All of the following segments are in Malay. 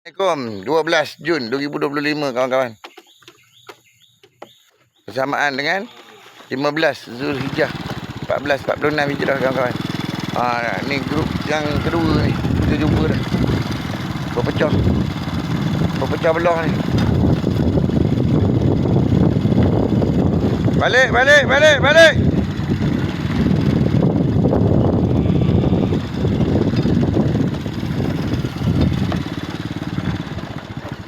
Assalamualaikum. 12 Jun 2025 kawan-kawan. Bersamaan dengan 15 Zulhijjah 1446 Hijrah kawan-kawan. Ha, Ni grup yang kedua ni. Kita jumpa dah. Berpecah. Berpecah belah ni. Balik balik balik balik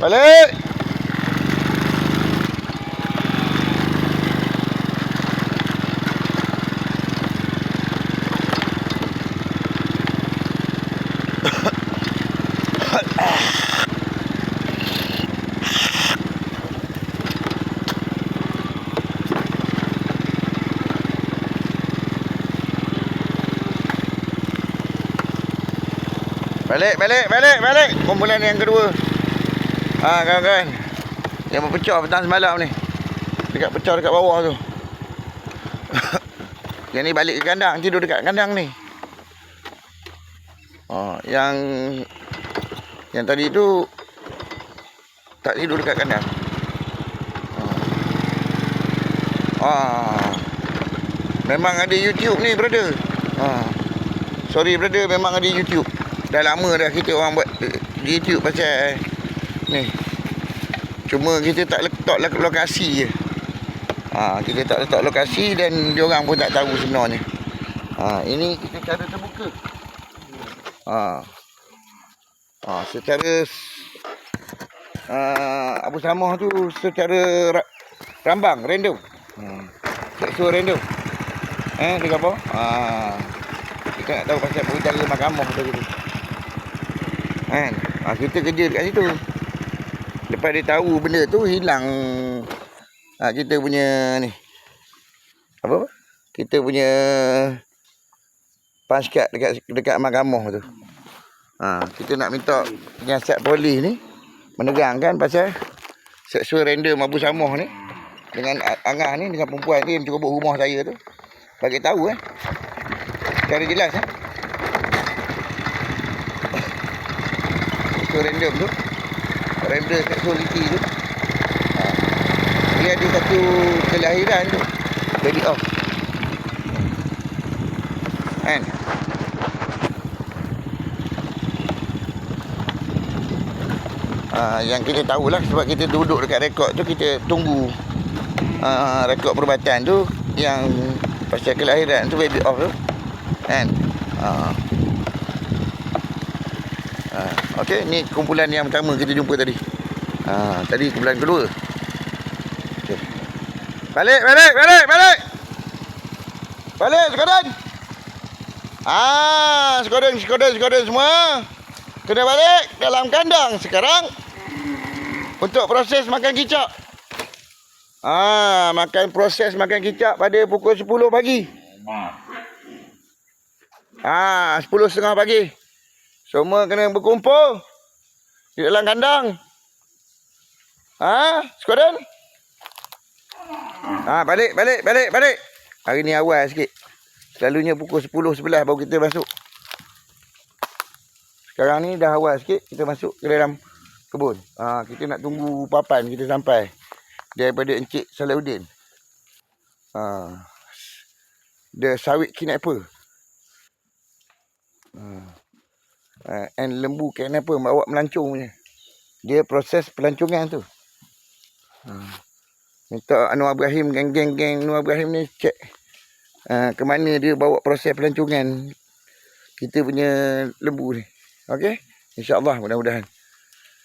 ไปเลยไปเลยไปเลยไปเลยไปเลยผมไปเล่นเองก็ดู Ha, kawan-kawan. Yang berpecah petang semalam ni. Dekat pecah dekat bawah tu. yang ni balik ke kandang, tidur dekat kandang ni. Ha, yang yang tadi tu tak tidur dekat kandang. Ha. ha. Memang ada YouTube ni, brother. Ha. Sorry, brother, memang ada YouTube. Dah lama dah kita orang buat YouTube pasal ni. Cuma kita tak letak lok- lokasi je. Ha, kita tak letak lokasi dan diorang pun tak tahu sebenarnya. Ha, ini kita cara terbuka. Ha. Ha, secara uh, Abu Samah tu secara ra- rambang, random. Hmm. Seksual random. Eh, dia apa? Ha. Kita nak tahu pasal perintah mahkamah tu gitu. Kan? Ha, kita kerja dekat situ. Lepas dia tahu benda tu hilang ha, kita punya ni. Apa? Kita punya paskat dekat dekat mahkamah tu. Ha, kita nak minta penyiasat polis ni menegangkan pasal seksual random Abu Samah ni dengan Angah ni dengan perempuan tu yang cuba rumah saya tu. Bagi tahu eh. Secara jelas eh. Seksual random tu Random sexuality tu. Ha. Dia ada satu kelahiran tu. Baby off. Kan? Ha, yang kita tahulah sebab kita duduk dekat rekod tu kita tunggu uh, rekod perubatan tu yang pasal kelahiran tu baby off tu. Kan? Ha. Ha, okey, ni kumpulan yang pertama kita jumpa tadi. Ha, tadi kumpulan kedua. Okey. Balik, balik, balik, balik. Balik, sekodan. Ah, sekodan, sekodan, sekodan semua. Kena balik dalam kandang sekarang. Untuk proses makan kicap. Ah, makan proses makan kicap pada pukul 10 pagi. Ah, 10.30 pagi. Semua kena berkumpul di dalam kandang. Ha? Skodan? Ha, balik, balik, balik, balik. Hari ni awal sikit. Selalunya pukul 10, 11 baru kita masuk. Sekarang ni dah awal sikit, kita masuk ke dalam kebun. Ha, kita nak tunggu papan kita sampai. Daripada Encik Salahuddin. Ha. The sawit kidnapper. Ha uh, and lembu kenapa bawa melancung punya. Dia proses pelancongan tu. Uh, minta Anwar Ibrahim geng-geng-geng Anwar Ibrahim ni cek uh, ke mana dia bawa proses pelancongan kita punya lembu ni. Okey? InsyaAllah mudah-mudahan.